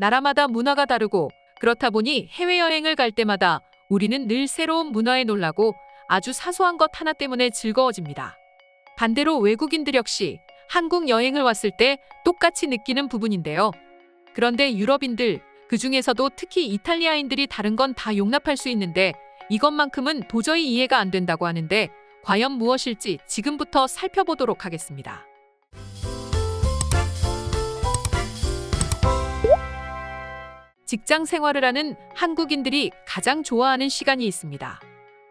나라마다 문화가 다르고 그렇다 보니 해외여행을 갈 때마다 우리는 늘 새로운 문화에 놀라고 아주 사소한 것 하나 때문에 즐거워집니다. 반대로 외국인들 역시 한국 여행을 왔을 때 똑같이 느끼는 부분인데요. 그런데 유럽인들, 그 중에서도 특히 이탈리아인들이 다른 건 다 용납할 수 있는데 이것만큼은 도저히 이해가 안 된다고 하는데 과연 무엇일지 지금부터 살펴보도록 하겠습니다. 직장 생활을 하는 한국인들이 가장 좋아하는 시간이 있습니다.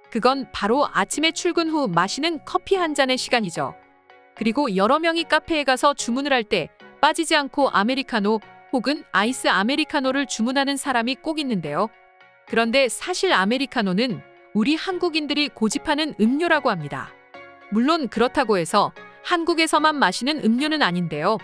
그건 바로 아침에 출근 후 마시는 커피 한 잔의 시간이죠. 그리고 여러 명이 카페에 가서 주문을 할 때 빠지지 않고 아메리카노 혹은 아이스 아메리카노를 주문하는 사람이 꼭 있는데요. 그런데 사실 아메리카노는 우리 한국인들이 고집하는 음료라고 합니다. 물론 그렇다고 해서 한국에서만 마시는 음료는 아닌데요.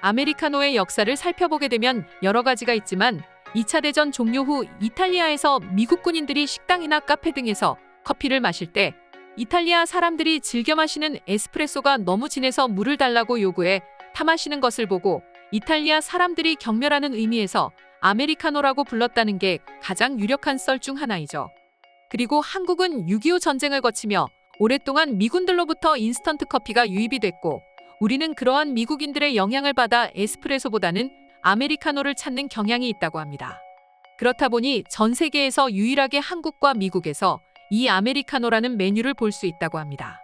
아메리카노의 역사를 살펴보게 되면 여러 가지가 있지만 2차 대전 종료 후 이탈리아에서 미국 군인들이 식당이나 카페 등에서 커피를 마실 때 이탈리아 사람들이 즐겨 마시는 에스프레소가 너무 진해서 물을 달라고 요구해 타 마시는 것을 보고 이탈리아 사람들이 경멸하는 의미에서 아메리카노라고 불렀다는 게 가장 유력한 썰 중 하나이죠. 그리고 한국은 6.25 전쟁을 거치며 오랫동안 미군들로부터 인스턴트 커피가 유입이 됐고 우리는 그러한 미국인들의 영향을 받아 에스프레소보다는 아메리카노를 찾는 경향이 있다고 합니다. 그렇다 보니 전 세계에서 유일하게 한국과 미국에서 이 아메리카노라는 메뉴를 볼 수 있다고 합니다.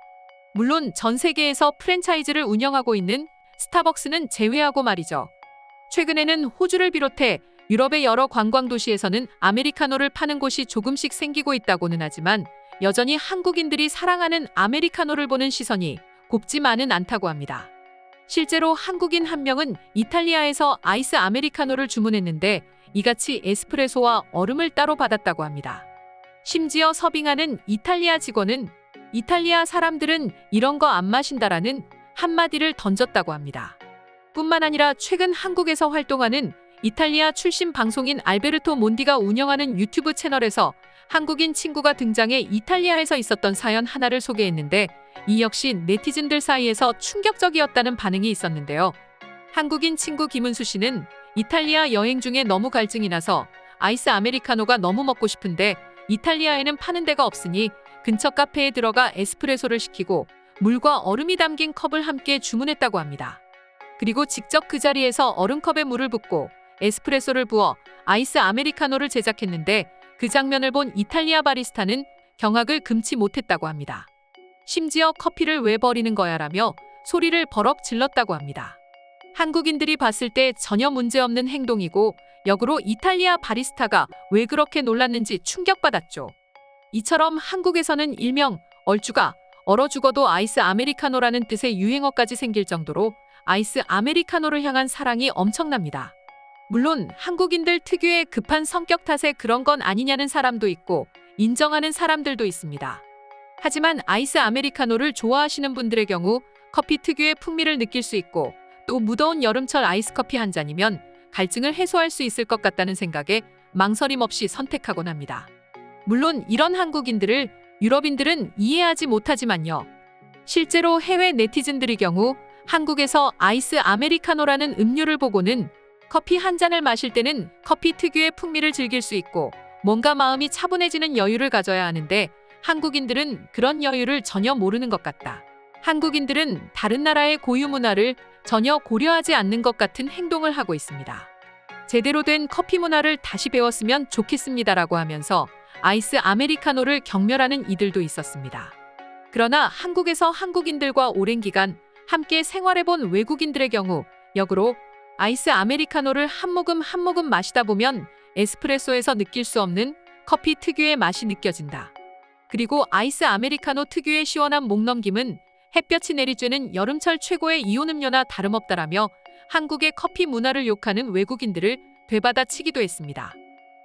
물론 전 세계에서 프랜차이즈를 운영하고 있는 스타벅스는 제외하고 말이죠. 최근에는 호주를 비롯해 유럽의 여러 관광 도시에서는 아메리카노를 파는 곳이 조금씩 생기고 있다고는 하지만 여전히 한국인들이 사랑하는 아메리카노를 보는 시선이 곱지만은 않다고 합니다. 실제로 한국인 한 명은 이탈리아에서 아이스 아메리카노를 주문했는데 이같이 에스프레소와 얼음을 따로 받았다고 합니다. 심지어 서빙하는 이탈리아 직원은 이탈리아 사람들은 이런 거 안 마신다라는 한마디를 던졌다고 합니다. 뿐만 아니라 최근 한국에서 활동하는 이탈리아 출신 방송인 알베르토 몬디가 운영하는 유튜브 채널에서 한국인 친구가 등장해 이탈리아에서 있었던 사연 하나를 소개했는데 이 역시 네티즌들 사이에서 충격적이었다는 반응이 있었는데요. 한국인 친구 김은수 씨는 이탈리아 여행 중에 너무 갈증이 나서 아이스 아메리카노가 너무 먹고 싶은데 이탈리아에는 파는 데가 없으니 근처 카페에 들어가 에스프레소를 시키고 물과 얼음이 담긴 컵을 함께 주문했다고 합니다. 그리고 직접 그 자리에서 얼음컵에 물을 붓고 에스프레소를 부어 아이스 아메리카노를 제작했는데 그 장면을 본 이탈리아 바리스타는 경악을 금치 못했다고 합니다. 심지어 커피를 왜 버리는 거야라며 소리를 버럭 질렀다고 합니다. 한국인들이 봤을 때 전혀 문제없는 행동이고 역으로 이탈리아 바리스타가 왜 그렇게 놀랐는지 충격받았죠. 이처럼 한국에서는 일명 얼주가 얼어 죽어도 아이스 아메리카노라는 뜻의 유행어까지 생길 정도로 아이스 아메리카노를 향한 사랑이 엄청납니다. 물론 한국인들 특유의 급한 성격 탓에 그런 건 아니냐는 사람도 있고 인정하는 사람들도 있습니다. 하지만 아이스 아메리카노를 좋아하시는 분들의 경우 커피 특유의 풍미를 느낄 수 있고 또 무더운 여름철 아이스 커피 한 잔이면 갈증을 해소할 수 있을 것 같다는 생각에 망설임 없이 선택하곤 합니다. 물론 이런 한국인들을 유럽인들은 이해하지 못하지만요. 실제로 해외 네티즌들의 경우 한국에서 아이스 아메리카노라는 음료를 보고는 커피 한 잔을 마실 때는 커피 특유의 풍미를 즐길 수 있고 뭔가 마음이 차분해지는 여유를 가져야 하는데 한국인들은 그런 여유를 전혀 모르는 것 같다. 한국인들은 다른 나라의 고유 문화를 전혀 고려하지 않는 것 같은 행동을 하고 있습니다. 제대로 된 커피 문화를 다시 배웠으면 좋겠습니다라고 하면서 아이스 아메리카노를 경멸하는 이들도 있었습니다. 그러나 한국에서 한국인들과 오랜 기간 함께 생활해본 외국인들의 경우 역으로 아이스 아메리카노를 한 모금 한 모금 마시다 보면 에스프레소에서 느낄 수 없는 커피 특유의 맛이 느껴진다. 그리고 아이스 아메리카노 특유의 시원한 목 넘김은 햇볕이 내리쬐는 여름철 최고의 이온 음료나 다름없다라며 한국의 커피 문화를 욕하는 외국인들을 되받아치기도 했습니다.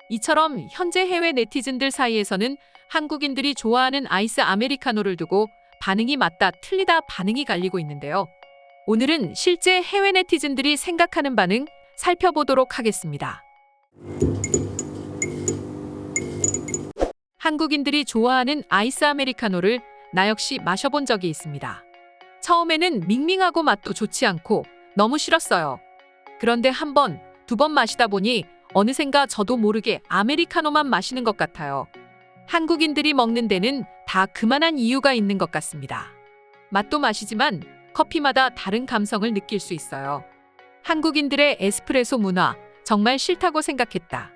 이처럼 현재 해외 네티즌들 사이에서는 한국인들이 좋아하는 아이스 아메리카노를 두고 반응이 맞다 틀리다 반응이 갈리고 있는데요. 오늘은 실제 해외 네티즌들이 생각하는 반응 살펴보도록 하겠습니다. 한국인들이 좋아하는 아이스 아메리카노를 나 역시 마셔본 적이 있습니다. 처음에는 밍밍하고 맛도 좋지 않고 너무 싫었어요. 그런데 한 번, 두 번 마시다 보니 어느샌가 저도 모르게 아메리카노만 마시는 것 같아요. 한국인들이 먹는 데는 다 그만한 이유가 있는 것 같습니다. 맛도 맛이지만 커피마다 다른 감성을 느낄 수 있어요. 한국인들의 에스프레소 문화 정말 싫다고 생각했다.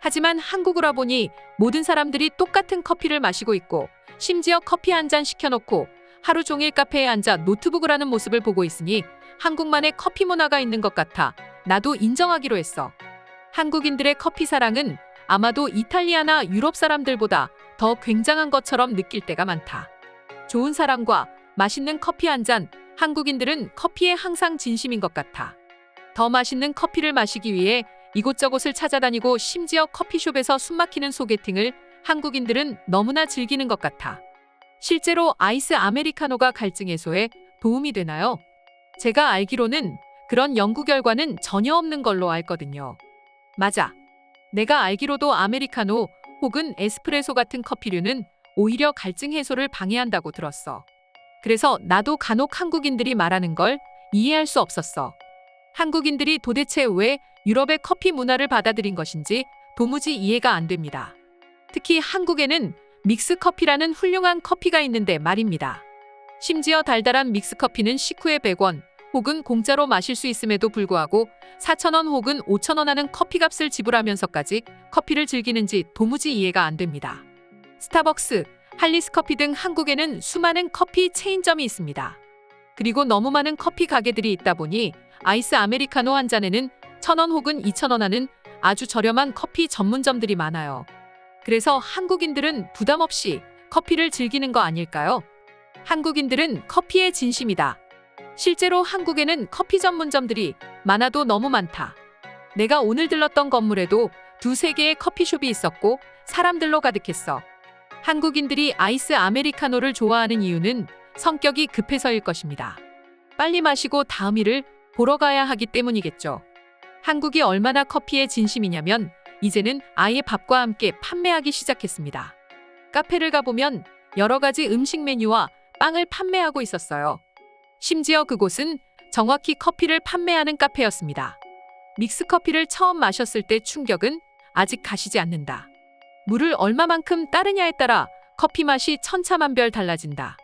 하지만 한국을 와보니 모든 사람들이 똑같은 커피를 마시고 있고 심지어 커피 한 잔 시켜놓고 하루 종일 카페에 앉아 노트북을 하는 모습을 보고 있으니 한국만의 커피 문화가 있는 것 같아 나도 인정하기로 했어. 한국인들의 커피 사랑은 아마도 이탈리아나 유럽 사람들보다 더 굉장한 것처럼 느낄 때가 많다. 좋은 사람과 맛있는 커피 한 잔, 한국인들은 커피에 항상 진심인 것 같아. 더 맛있는 커피를 마시기 위해 이곳저곳을 찾아다니고 심지어 커피숍에서 숨막히는 소개팅을 한국인들은 너무나 즐기는 것 같아. 실제로 아이스 아메리카노가 갈증 해소에 도움이 되나요? 제가 알기로는 그런 연구 결과는 전혀 없는 걸로 알거든요. 맞아. 내가 알기로도 아메리카노 혹은 에스프레소 같은 커피류는 오히려 갈증 해소를 방해한다고 들었어. 그래서 나도 간혹 한국인들이 말하는 걸 이해할 수 없었어. 한국인들이 도대체 왜 유럽의 커피 문화를 받아들인 것인지 도무지 이해가 안 됩니다. 특히 한국에는 믹스 커피라는 훌륭한 커피가 있는데 말입니다. 심지어 달달한 믹스 커피는 식후에 100원 혹은 공짜로 마실 수 있음에도 불구하고 4,000원 혹은 5,000원 하는 커피값을 지불하면서까지 커피를 즐기는지 도무지 이해가 안 됩니다. 스타벅스, 할리스 커피 등 한국에는 수많은 커피 체인점이 있습니다. 그리고 너무 많은 커피 가게들이 있다 보니 아이스 아메리카노 한 잔에는 1,000원 혹은 2,000원 하는 아주 저렴한 커피 전문점들이 많아요. 그래서 한국인들은 부담 없이 커피를 즐기는 거 아닐까요? 한국인들은 커피에 진심이다. 실제로 한국에는 커피 전문점들이 많아도 너무 많다. 내가 오늘 들렀던 건물에도 두세 개의 커피숍이 있었고 사람들로 가득했어. 한국인들이 아이스 아메리카노를 좋아하는 이유는 성격이 급해서일 것입니다. 빨리 마시고 다음 일을 보러 가야 하기 때문이겠죠. 한국이 얼마나 커피에 진심이냐면 이제는 아예 밥과 함께 판매하기 시작했습니다. 카페를 가보면 여러 가지 음식 메뉴와 빵을 판매하고 있었어요. 심지어 그곳은 정확히 커피를 판매하는 카페였습니다. 믹스 커피를 처음 마셨을 때 충격은 아직 가시지 않는다. 물을 얼마만큼 따르냐에 따라 커피 맛이 천차만별 달라진다.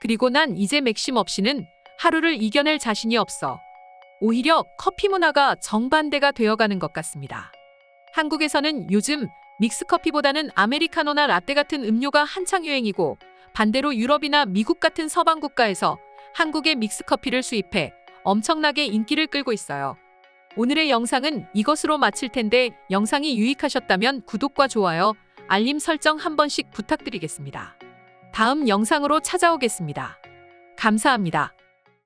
그리고 난 이제 맥심 없이는 하루를 이겨낼 자신이 없어. 오히려 커피 문화가 정반대가 되어가는 것 같습니다. 한국에서는 요즘 믹스커피보다는 아메리카노나 라떼 같은 음료가 한창 유행이고 반대로 유럽이나 미국 같은 서방 국가에서 한국의 믹스커피를 수입해 엄청나게 인기를 끌고 있어요. 오늘의 영상은 이것으로 마칠 텐데 영상이 유익하셨다면 구독과 좋아요, 알림 설정 한 번씩 부탁드리겠습니다. 다음 영상으로 찾아오겠습니다. 감사합니다.